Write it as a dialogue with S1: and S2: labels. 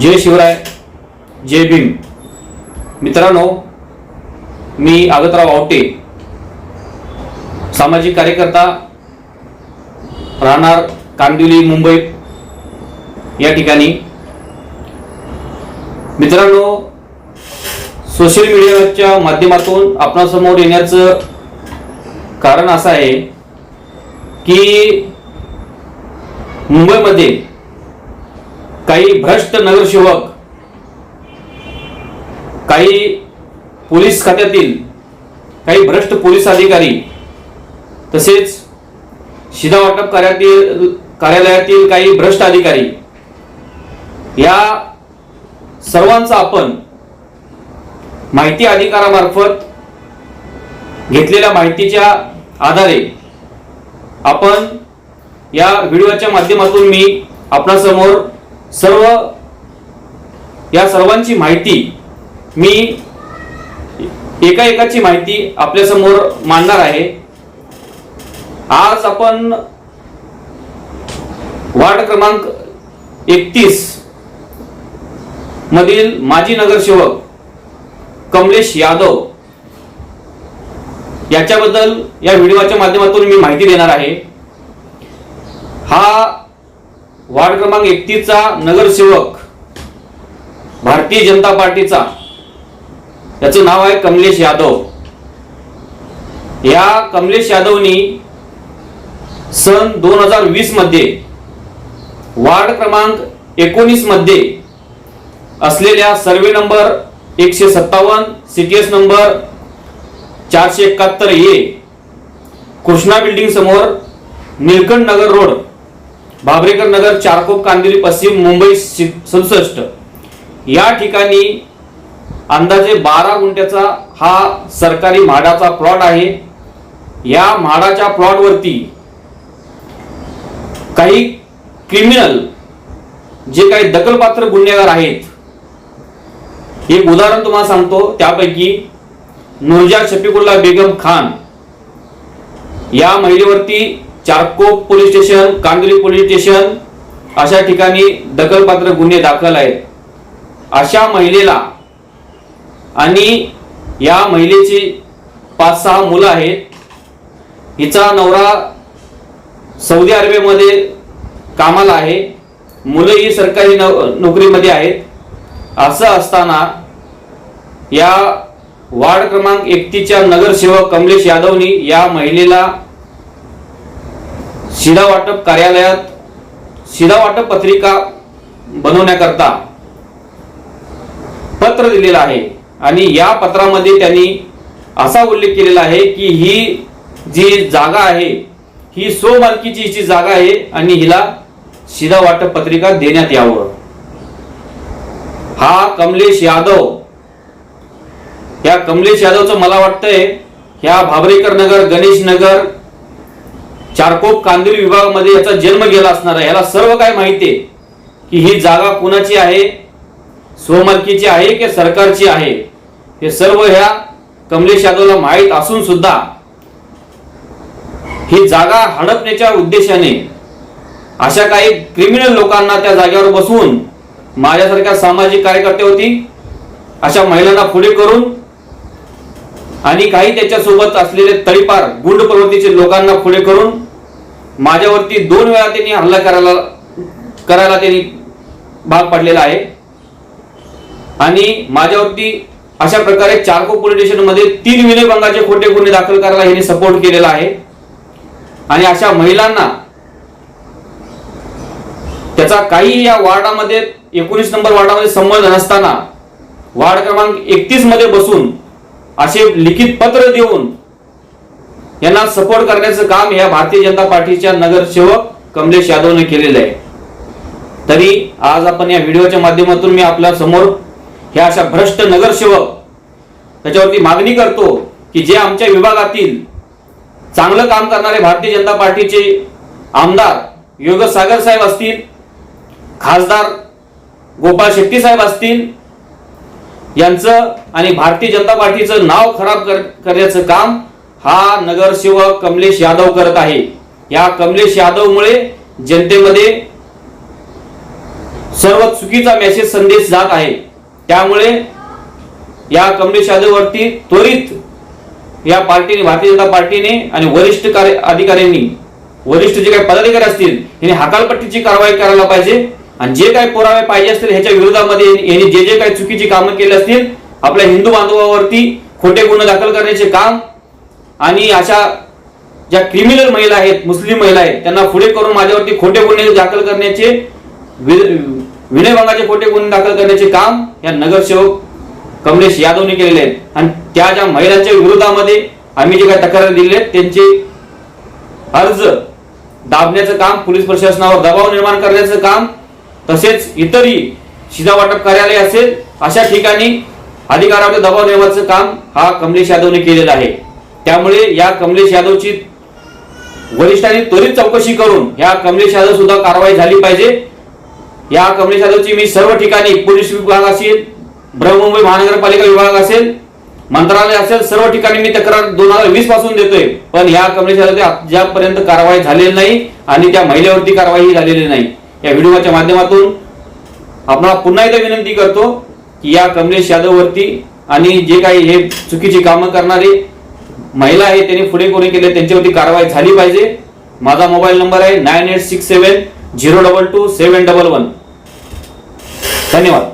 S1: जय शिवराय जय भीम. मित्रांनो मी आगतराव आवटे सामाजिक कार्यकर्ता राहणार कांदिवली मुंबई या ठिकाणी. मित्रांनो सोशल मीडियाच्या माध्यमातून आपणासमोर येण्याचं कारण असं आहे की मुंबईमध्ये काही भ्रष्ट नगरसेवक काही पोलीस खात्यातील काही भ्रष्ट पोलीस अधिकारी तसेच शिधा वाटप कार्यातील कार्यालयातील काही भ्रष्ट अधिकारी या सर्वांचा आपण माहिती अधिकारामार्फत घेतलेल्या माहितीच्या आधारे आपण या व्हिडिओच्या माध्यमातून मी आपणासमोर सर्व या सर्वांची माहिती मी एका एकाची माहिती आपल्यासमोर मांडणार आहे. आज आपण वार्ड क्रमांक एकतीस मधील माजी नगरसेवक कमलेश यादव याच्याबद्दल या व्हिडिओच्या माध्यमातून मी माहिती देणार आहे. हा वार्ड क्रमांक एकतीसचा नगरसेवक भारतीय जनता पार्टीचा याचं नाव आहे कमलेश यादव. या कमलेश यादवनी सन दोन हजार वीसमध्ये वार्ड क्रमांक एकोणीसमध्ये असलेल्या सर्वे नंबर एकशे सत्तावन्न सीटीएस नंबर चारशे एकाहत्तर ए कृष्णा बिल्डिंग समोर निलकंठ नगर रोड भाबरेकर नगर चारकोप कांदिवली पश्चिम मुंबई सदुसष्ट. या ठिकाणी अंदाजे बारा गुंठ्याचा हा सरकारी म्हाडाचा प्लॉट आहे. या म्हाडाच्या प्लॉटवरती काही क्रिमिनल जे काही दखलपात्र गुन्हेगार आहेत एक उदाहरण तुम्हाला सांगतो. त्यापैकी नुरजा शफिकुल्ला बेगम खान या महिलेवरती Charkop police station Kandivali police station अशा ठिकाणी दखलपात्र गुन्हे दाखल आहेत. अशा महिलेला आणि या महिलेची पाच सहा मुलं आहेत. हिचा नवरा सौदी अरेबियामध्ये कामाला आहे. मुलं ही सरकारी नो नोकरीमध्ये आहेत. असं असताना या वार्ड क्रमांक एकतीच्या नगरसेवक कमलेश यादवनी या महिलेला शिधा वाटप कार्यालयात शिधा वाटप पत्रिका बनवण्याकरता पत्र दिलेलं आहे. आणि या पत्रामध्ये त्यांनी असा उल्लेख केलेला आहे की ही जी जागा आहे ही स्वमालकीची हिची जागा आहे आणि हिला शिधा वाटप पत्रिका देण्यात यावं. हा कमलेश यादव या कमलेश यादवचं मला वाटतंय ह्या भाबरेकर नगर गणेश नगर चारकोप कांदिल विभागामध्ये याचा जन्म गेला असणार आहे. याला सर्व काय माहिती आहे की ही जागा कुणाची आहे? स्वमालकीची आहे की सरकारची आहे? हे सर्व ह्या कमलेश यादवला माहीत असून सुद्धा ही जागा हडपण्याच्या उद्देशाने अशा काही क्रिमिनल लोकांना त्या जागेवर बसवून माझ्यासारख्या सामाजिक कार्यकर्त्यावरती अशा महिलांना पुढे करून आणि काही त्याच्यासोबत असलेले तळीपार गुंड प्रवृत्तीचे लोकांना पुढे करून माझ्यावरती दोन वेळा त्यांनी हल्ला करायला करायला त्यांनी भाग पडलेला आहे. आणि माझ्यावरती अशा प्रकारे चारको पोलीस स्टेशनमध्ये तीन विनयभंगाचे खोटे गुन्हे दाखल करायला यांनी सपोर्ट केलेला आहे. आणि अशा महिलांना त्याचा काही या वार्डामध्ये एकोणीस नंबर वार्डामध्ये संबंध नसताना वार्ड क्रमांक एकतीसमध्ये बसून असे लिखित पत्र देऊन यांना सपोर्ट करण्याचं काम या भारतीय जनता पार्टीच्या नगरसेवक कमलेश यादवने केलेलं आहे. तरी आज आपण या व्हिडिओच्या माध्यमातून मी आपल्यासमोर ह्या अशा भ्रष्ट नगरसेवक त्याच्यावरती मागणी करतो की जे आमच्या विभागातील चांगलं काम करणारे भारतीय जनता पार्टीचे आमदार योगसागर सागर साहेब असतील खासदार गोपाळ शेट्टी साहेब असतील यांचं आणि भारतीय जनता पार्टीचं नाव खराब कर करण्याचं काम हा नगरसेवक कमलेश यादव करत आहे. या कमलेश यादवमुळे जनतेमध्ये सर्व चुकीचा मेसेज संदेश जात आहे. त्यामुळे या कमलेश यादववरती त्वरित या पार्टीने भारतीय जनता पार्टीने आणि वरिष्ठ कार्य अधिकाऱ्यांनी वरिष्ठ जे काही पदाधिकारी असतील यांनी हकालपट्टीची कारवाई करायला पाहिजे. आणि जे काही पुरावे पाहिजे असतील ह्याच्या विरोधामध्ये यांनी जे जे काही चुकीची कामं केली असतील आपल्या हिंदू बांधवावरती खोटे गुन्हे दाखल करण्याचे काम आणि अशा ज्या क्रिमिनल महिला आहेत मुस्लिम महिला आहेत त्यांना पुढे करून माझ्यावरती खोटे गुन्हे दाखल करण्याचे वि- विनयभंगाचे खोटे गुन्हे दाखल करण्याचे काम या नगरसेवक कमलेश यादवने केलेले आहेत. आणि त्या ज्या महिलांच्या विरोधामध्ये आम्ही जे काही तक्रार दिले आहेत त्यांचे अर्ज दाबण्याचं काम पोलीस प्रशासनावर दबाव निर्माण करण्याचं काम तसेच इतरही शिधा वाटप कार्यालय असेल अशा ठिकाणी अधिकारावर दबाव निर्माणाचं काम हा कमलेश यादवने केलेलं आहे. त्यामुळे या कमलेश यादवची वरिष्ठांनी त्वरित चौकशी करून या कमलेश यादव सुद्धा कारवाई झाली पाहिजे. या कमलेश यादवची मी सर्व ठिकाणी पोलीस विभाग असेल बृहमुंबई महानगरपालिका विभाग असेल मंत्रालय असेल सर्व ठिकाणी मी तक्रार दोन हजार वीसपासून देतोय. पण या कमलेश यादव अद्यापर्यंत कारवाई झालेली नाही आणि त्या महिलेवरती कारवाई झालेली नाही. या व्हिडिओच्या माध्यमातून आपणाला पुन्हा एकदा विनंती करतो की या कमलेश यादववरती आणि जे काही हे चुकीची कामं करणारे महिला आहे त्यांनी पुढे कोणी केले त्यांच्यावरती कारवाई झाली पाहिजे. माझा मोबाईल नंबर आहे nine eight six seven zero double two seven double one. धन्यवाद.